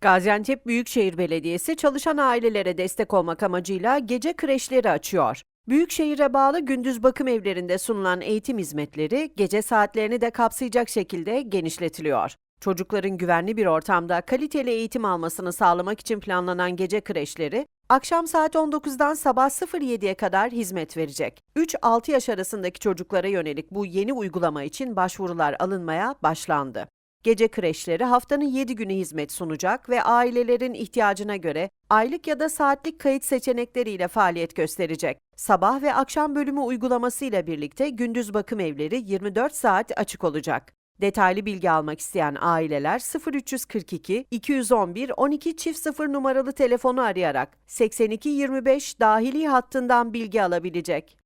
Gaziantep Büyükşehir Belediyesi çalışan ailelere destek olmak amacıyla gece kreşleri açıyor. Büyükşehir'e bağlı gündüz bakım evlerinde sunulan eğitim hizmetleri gece saatlerini de kapsayacak şekilde genişletiliyor. Çocukların güvenli bir ortamda kaliteli eğitim almasını sağlamak için planlanan gece kreşleri, akşam saat 19'dan sabah 07'ye kadar hizmet verecek. 3-6 yaş arasındaki çocuklara yönelik bu yeni uygulama için başvurular alınmaya başlandı. Gece kreşleri haftanın 7 günü hizmet sunacak ve ailelerin ihtiyacına göre aylık ya da saatlik kayıt seçenekleriyle faaliyet gösterecek. Sabah ve akşam bölümü uygulamasıyla birlikte gündüz bakım evleri 24 saat açık olacak. Detaylı bilgi almak isteyen aileler 0342 211 12 çift 0 numaralı telefonu arayarak 8225 dahili hattından bilgi alabilecek.